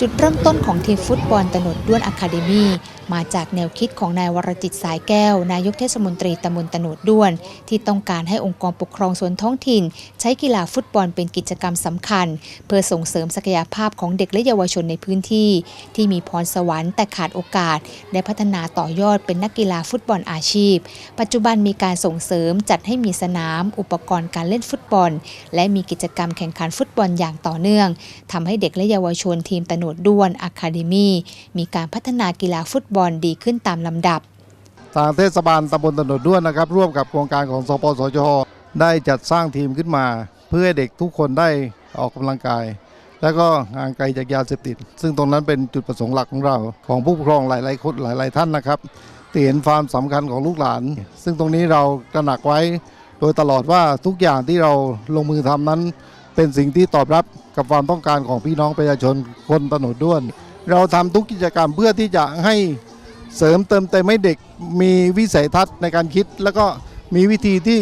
จุดเริ่มต้นของทีมฟุตบอลตะโนดด้วนอะคาเดมี มาจากแนวคิดของนายวรจิตสายแก้ว นายกเทศมนตรีตำบลตะโนดด้วน ที่ต้องการให้องค์กรปกครองส่วนท้องถิ่น ใช้กีฬาฟุตบอลเป็นกิจกรรมสำคัญ เพื่อส่งเสริมศักยภาพของเด็กและเยาวชนในพื้นที่ ที่มีพรสวรรค์แต่ขาดโอกาส ได้พัฒนาต่อยอดเป็นนักกีฬาฟุตบอลอาชีพ ปัจจุบันมีการส่งเสริมจัดให้มีสนาม อุปกรณ์การเล่นฟุตบอล และมีกิจกรรมแข่งขันฟุตบอลอย่างต่อเนื่องทำให้เด็กและเยาวชนทีมตะโหนดด้วนอะคาเดมีมีการพัฒนากีฬาฟุตบอลดีขึ้นตามลำดับ ทางเทศบาลตำบลตนดด้วนนะครับ ร่วมกับโครงการของสปสชได้จัดสร้างทีมขึ้นมา เพื่อให้เด็กทุกคนได้ออกกำลังกาย แล้วก็ห่างไกลจากยาเสพติด ซึ่งตรงนั้นเป็นจุดประสงค์หลักของเราของผู้ปกครองหลายๆคนหลาย ๆ ท่านนะครับที่เห็นความสำคัญของลูกหลาน ซึ่งตรงนี้เราตระหนักไว้โดยตลอดว่าทุกอย่างที่เราลงมือทำนั้น เป็นสิ่งที่ตอบรับกับความต้องการของพี่น้องประชาชนคนตนดด้วน เราทำทุกกิจกรรมเพื่อที่จะให้ เสริมเติมเต็มให้เด็กมีวิสัยทัศน์ในการคิด แล้วก็มีวิธีที่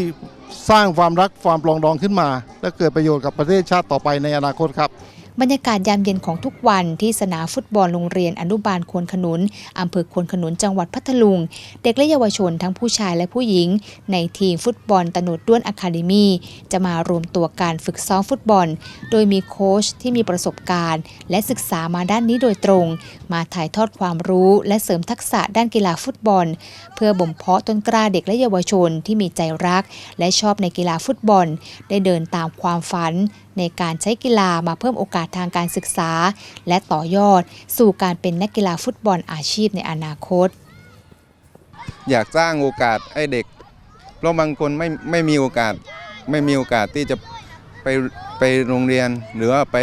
สร้างความรักความปลองดองขึ้นมา และเกิดประโยชน์กับประเทศชาติต่อไปในอนาคตครับ บรรยากาศยามเย็นของทุกวันที่สนามฟุตบอลโรงเรียนอนุบาลควนขนุนอำเภอควนขนุนจังหวัดพัทลุง เด็กและเยาวชนทั้งผู้ชายและผู้หญิง ในทีมฟุตบอลตะโหนดด้วนอะคาเดมีจะมารวมตัวการฝึกซ้อมฟุตบอล โดยมีโค้ชที่มีประสบการณ์ และศึกษามาด้านนี้โดยตรง มาถ่ายทอดความรู้และเสริมทักษะด้านกีฬาฟุตบอล เพื่อบ่มเพาะต้นกล้าเด็กและเยาวชนที่มีใจรัก และชอบในกีฬาฟุตบอล ได้เดินตามความฝัน ในการใช้กีฬามาเพิ่มโอกาสทางการศึกษา และต่อยอด สู่การเป็นนักกีฬาฟุตบอลอาชีพในอนาคต อยากสร้างโอกาสให้เด็ก เพราะบางคนไม่ไม่มีโอกาสไม่มีโอกาสที่จะไปไปโรงเรียนหรือว่าไป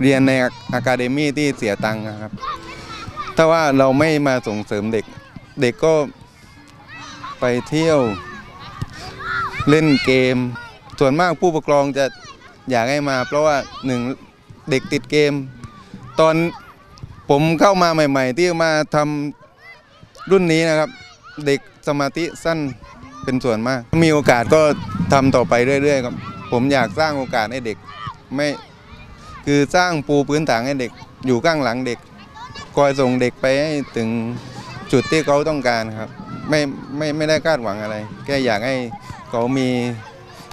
เรียนในอะคาเดมี่ที่เสียตังค์นะครับ ถ้าว่าเราไม่มาส่งเสริมเด็ก เด็กก็ไปเที่ยวเล่นเกม ส่วนมากผู้ปกครองจะ อยากให้มา เพราะว่าหนึ่งเด็กติดเกม ตอนผมเข้ามาใหม่ ๆ ที่มาทำรุ่นนี้นะครับ เด็กสมาธิสั้นเป็นส่วนมาก มีโอกาสก็ทำต่อไปเรื่อยๆครับผมอยากสร้างโอกาสให้เด็กไม่คือสร้างปูพื้นฐานให้เด็ก อยู่ข้างหลังเด็ก คอยส่งเด็กไปให้ถึงจุดที่เขาต้องการครับ ไม่ไม่ไม่ได้คาดหวังอะไรแค่อยากให้เขามี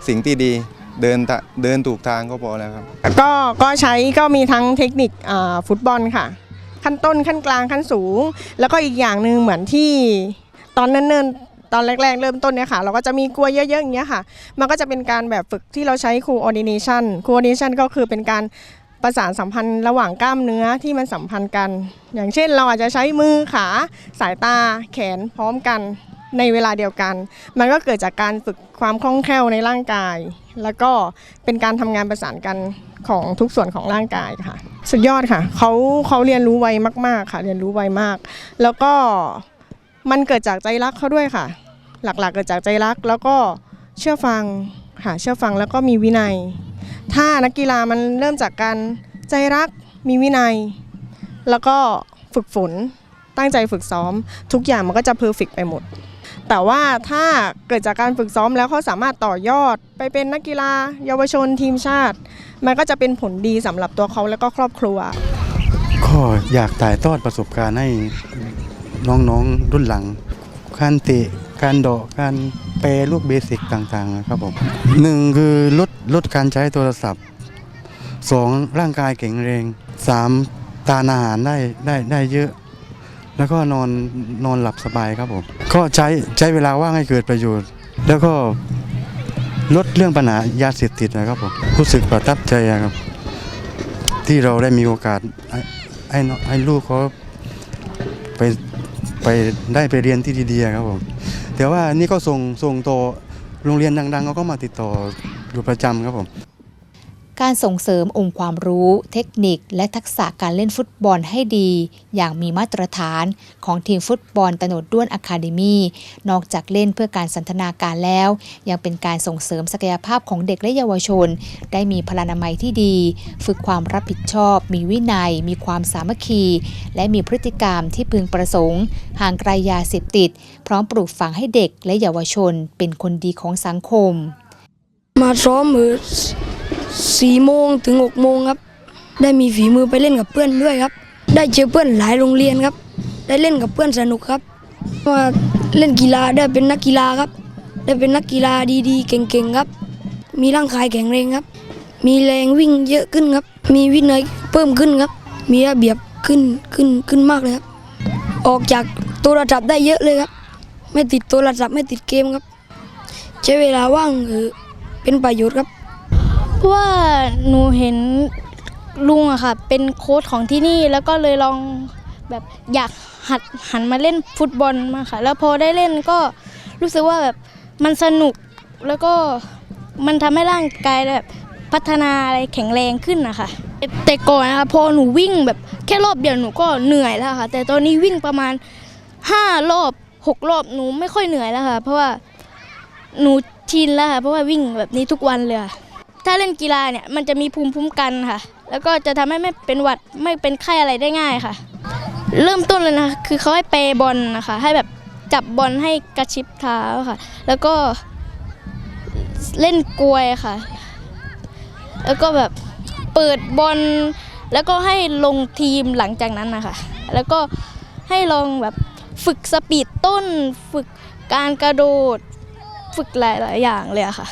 สิ่งที่ดี เดินเดินถูกทางก็พอแล้วครับ ก็ก็ใช้ก็มีทั้งเทคนิคฟุตบอลค่ะ ขั้นต้นขั้นกลางขั้นสูง แล้วก็อีกอย่างหนึ่งเหมือนที่ตอนเนิ่นๆตอนแรก ๆ เริ่มต้นเนี่ยค่ะ เราก็จะมีกลัวเยอะๆอย่างเงี้ยค่ะ มันก็จะเป็นการแบบฝึกที่เราใช้ coordination coordination ก็คือเป็นการประสานสัมพันธ์ระหว่างกล้ามเนื้อที่มันสัมพันธ์กัน อย่างเช่นเราอาจจะใช้มือขาสายตาแขนพร้อมกัน ในเวลาเดียวกัน มันก็เกิดจากการฝึกความคล่องแคล่วในร่างกาย แล้วก็เป็นการทำงานประสานกันของทุกส่วนของร่างกายค่ะ สุดยอดค่ะเขาเขาเรียนรู้ไวมาก ๆ ค่ะ เรียนรู้ไวมาก แล้วก็มันเกิดจากใจรักเขาด้วยค่ะ หลักๆ เกิดจากใจรักแล้วก็เชื่อฟังค่ะเชื่อฟังแล้วก็มีวินัย ถ้านักกีฬามันเริ่มจากการใจรักมีวินัย แล้วก็ฝึกฝนตั้งใจฝึกซ้อม ทุกอย่างมันก็จะเพอร์เฟกไปหมด แต่ว่าถ้าเกิดจากการฝึกซ้อมแล้วเขาสามารถต่อยอด ไปเป็นนักกีฬา เยาวชนทีมชาติ มันก็จะเป็นผลดีสำหรับตัวเขาและก็ครอบครัว ก็อยากถ่ายทอดประสบการณ์ให้น้องๆรุ่นหลังการเตะการเดาะการแปรลูกเบสิกต่างๆนะครับผมหนึ่งคือลดลดการใช้โทรศัพท์สองร่างกายแข็งแรงสามทานอาหารได้ได้ได้เยอะ แล้วก็นอนนอนหลับสบายครับผมก็ใช้ใช้เวลาว่างให้เกิดประโยชน์ แล้วก็ลดเรื่องปัญหายาเสพติดนะครับผมรู้สึกประทับใจครับ ที่เราได้มีโอกาสให้ให้น้องให้ลูกเขาไปไปได้ไปเรียนที่ดีๆครับผมแต่ว่านี่ก็ส่งส่งต่อโรงเรียนดังๆเขาก็มาติดต่ออยู่ประจำครับผม การส่งเสริมองค์ความรู้ เทคนิค และทักษะการเล่นฟุตบอลให้ดี อย่างมีมาตรฐานของทีมฟุตบอลตโนดด้วนอะคาเดมีนอกจากเล่นเพื่อการสันทนาการแล้ว ยังเป็นการส่งเสริมศักยภาพของเด็กและเยาวชน ได้มีพลานามัยที่ดี ฝึกความรับผิดชอบ มีวินัย มีความสามัคคี และมีพฤติกรรมที่พึงประสงค์ ห่างไกลยาเสพติด พร้อมปลูกฝังให้เด็กและเยาวชน เป็นคนดีของสังคมมาซ้อมมือ สี่โมงถึงหกโมงครับ ได้มีฝีมือไปเล่นกับเพื่อนด้วยครับ ได้เจอเพื่อนหลายโรงเรียนครับ ได้เล่นกับเพื่อนสนุกครับว่าเล่นกีฬาได้เป็นนักกีฬาครับ ได้เป็นนักกีฬาดีๆ เก่งๆครับ มีร่างกายแข็งแรงครับ มีแรงวิ่งเยอะขึ้นครับ มีวินัยเพิ่มขึ้นครับ มีระเบียบขึ้นขึ้นขึ้นมากเลยครับ ออกจากโทรศัพท์ได้เยอะเลยครับ ไม่ติดโทรศัพท์ไม่ติดเกมครับ ใช้เวลาว่างเออเป็นประโยชน์ครับ ว่าหนูเห็นลุงอะค่ะ เป็นโค้ชของที่นี่แล้วก็เลยลองแบบอยากหัดหันมาเล่นฟุตบอลมาค่ะ แล้วพอได้เล่นก็รู้สึกว่าแบบมันสนุกแล้วก็มันทำให้ร่างกายแบบพัฒนาอะไรแข็งแรงขึ้นนะคะแต่ก่อนนะคะพอหนูวิ่งแบบแค่รอบเดียวหนูก็เหนื่อยแล้วค่ะ แต่ตอนนี้วิ่งประมาณ 5 รอบ 6 รอบหนูไม่ค่อยเหนื่อยแล้วค่ะ เพราะว่าหนูชินแล้วค่ะเพราะว่าวิ่งแบบนี้ทุกวันเลยค่ะ ถ้าเล่นกีฬาเนี่ยมันจะมีภูมิคุ้มกันค่ะ แล้วก็จะทำให้ไม่เป็นหวัดไม่เป็นไข้อะไรได้ง่ายค่ะ เริ่มต้นเลยนะคือเขาให้เปย์บอลนะคะ ให้แบบจับบอลให้กระชิบเท้าค่ะ แล้วก็เล่นกลวยค่ะ แล้วก็แบบเปิดบอลแล้วก็ให้ลงทีมหลังจากนั้นนะคะ แล้วก็ให้ลองแบบฝึกสปีดต้น ฝึกการกระโดด ฝึกหลาย ๆ อย่างเลยอะค่ะ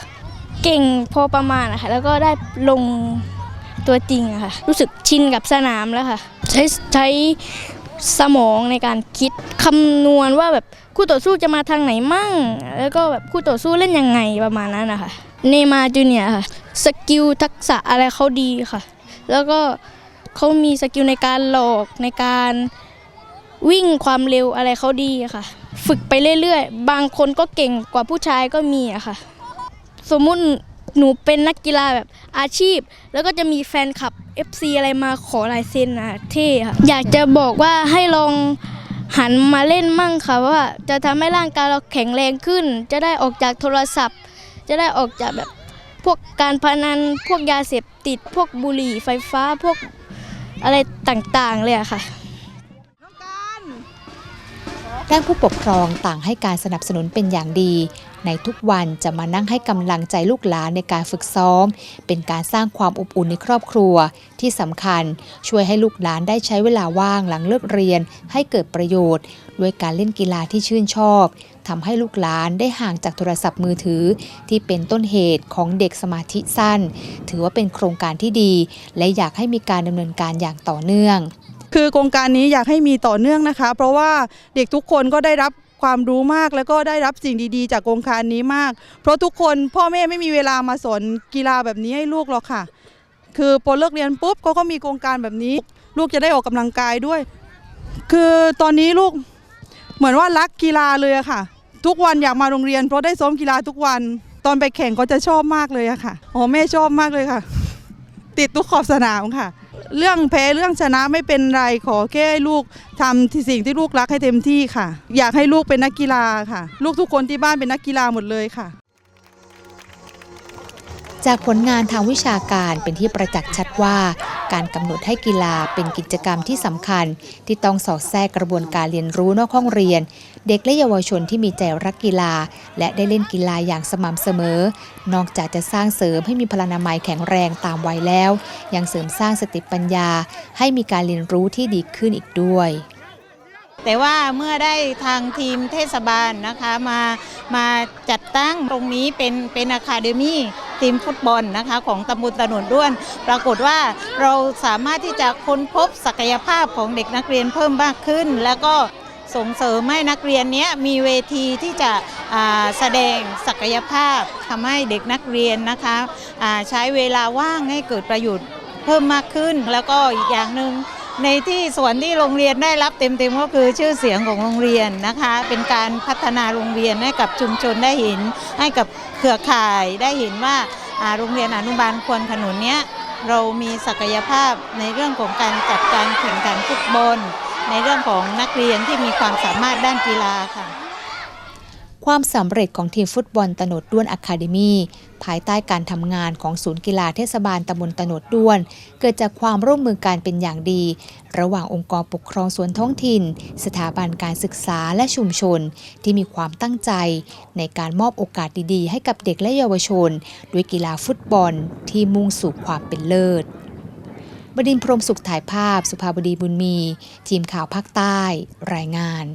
เก่งพอประมาณนะคะแล้วก็ได้ลงตัวจริงอะค่ะ รู้สึกชินกับสนามแล้วค่ะ ใช้ใช้สมองในการคิดคำนวณว่าแบบคู่ต่อสู้จะมาทางไหนมั่ง แล้วก็แบบคู่ต่อสู้เล่นยังไงประมาณนั้นนะคะเนมาจูเนียค่ะสกิลทักษะอะไรเขาดีค่ะ แล้วก็เขามีสกิลในการหลอกในการวิ่งความเร็วอะไรเขาดีค่ะ ฝึกไปเรื่อยๆ บางคนก็เก่งกว่าผู้ชายก็มีอะค่ะ สมมุติหนูเป็นนักกีฬาแบบอาชีพ แล้วก็จะมีแฟนคลับ FC อะไรมาขอลายเซ็นนะเท่ค่ะอยากจะบอกว่าให้ลองหันมาเล่นมั่งค่ะว่าจะทำให้ร่างกายเราแข็งแรงขึ้น จะได้ออกจากโทรศัพท์ จะได้ออกจากแบบพวกการพนันพวกยาเสพติด พวกบุหรี่ไฟฟ้าพวกอะไรต่างๆเลยอะค่ะ ด้านผู้ปกครองต่างให้การสนับสนุนเป็นอย่างดี ในทุกวันจะมานั่งให้กำลังใจลูกหลานในการฝึกซ้อม เป็นการสร้างความอบอุ่นในครอบครัว ที่สำคัญช่วยให้ลูกหลานได้ใช้เวลาว่างหลังเลิกเรียน ให้เกิดประโยชน์ ด้วยการเล่นกีฬาที่ชื่นชอบทำให้ลูกหลานได้ห่างจากโทรศัพท์มือถือ ที่เป็นต้นเหตุของเด็กสมาธิสั้น ถือว่าเป็นโครงการที่ดี และอยากให้มีการดำเนินการอย่างต่อเนื่อง คือโครงการนี้อยากให้มีต่อเนื่องนะคะ เพราะว่าเด็กทุกคนก็ได้รับความรู้มากแล้วก็ได้รับสิ่งดีๆ จากโครงการนี้มาก เพราะทุกคนพ่อแม่ไม่มีเวลามาสอนกีฬาแบบนี้ให้ลูกหรอกค่ะ คือพอเลิกเรียนปุ๊บเขาก็มีโครงการแบบนี้ ลูกจะได้ออกกำลังกายด้วย คือตอนนี้ลูกเหมือนว่ารักกีฬาเลยอะค่ะ ทุกวันอยากมาโรงเรียนเพราะได้ซ้อมกีฬาทุกวัน ตอนไปแข่งก็จะชอบมากเลยอะค่ะอ๋อแม่ชอบมากเลยค่ะ ติดทุกขอบสนามค่ะ เรื่องแพ้เรื่องชนะไม่เป็นไรขอแค่ให้ลูกทำที่สิ่งที่ลูกรักให้เต็มที่ค่ะ อยากให้ลูกเป็นนักกีฬาค่ะ ลูกทุกคนที่บ้านเป็นนักกีฬาหมดเลยค่ะ จากผลงานทางวิชาการเป็นที่ประจักษ์ชัดว่า การกำหนดให้กีฬาเป็นกิจกรรมที่สำคัญ ที่ต้องสอดแทรกกระบวนการเรียนรู้นอกห้องเรียน เด็กและเยาวชนที่มีใจรักกีฬา และได้เล่นกีฬาอย่างสม่ำเสมอ นอกจากจะสร้างเสริมให้มีพลานามัยแข็งแรงตามวัยแล้ว ยังเสริมสร้างสติปัญญา ให้มีการเรียนรู้ที่ดีขึ้นอีกด้วยแต่ว่าเมื่อได้ทางทีมเทศบาลนะคะมามาจัดตั้งตรงนี้เป็นเป็นอะคาเดมี่ ทีมฟุตบอลนะคะของตำบลตะหนดด้วน ปรากฏว่าเราสามารถที่จะค้นพบศักยภาพของเด็กนักเรียนเพิ่มมากขึ้น แล้วก็ส่งเสริมให้นักเรียนเนี้ยมีเวทีที่จะแสดงศักยภาพทำให้เด็กนักเรียนนะคะใช้เวลาว่างให้เกิดประโยชน์เพิ่มมากขึ้น แล้วก็อีกอย่างหนึ่งในที่ส่วนที่โรงเรียนได้รับเต็มๆก็คือชื่อเสียงของโรงเรียนนะคะ เป็นการพัฒนาโรงเรียนให้กับชุมชนได้เห็นให้กับ เครือข่ายได้เห็นว่าโรงเรียนอนุบาลควรขนุนเนี้ยเรามีศักยภาพในเรื่องของการจัดการแข่งขันฟุตบอลในเรื่องของนักเรียนที่มีความสามารถด้านกีฬาค่ะ ความสำเร็จของทีมฟุตบอลตโนดด้วนอะคาเดมีภายใต้การทำงานของศูนย์กีฬาเทศบาลตำบลตโนดด้วน เกิดจากความร่วมมือการเป็นอย่างดี ระหว่างองค์กรปกครองส่วนท้องถิ่น สถาบันการศึกษาและชุมชน ที่มีความตั้งใจ ในการมอบโอกาสดีๆ ให้กับเด็กและเยาวชน ด้วยกีฬาฟุตบอลที่มุ่งสู่ความเป็นเลิศบดินพรหมสุขถ่ายภาพสุภาบดีบุญมี ทีมข่าวภาคใต้ รายงาน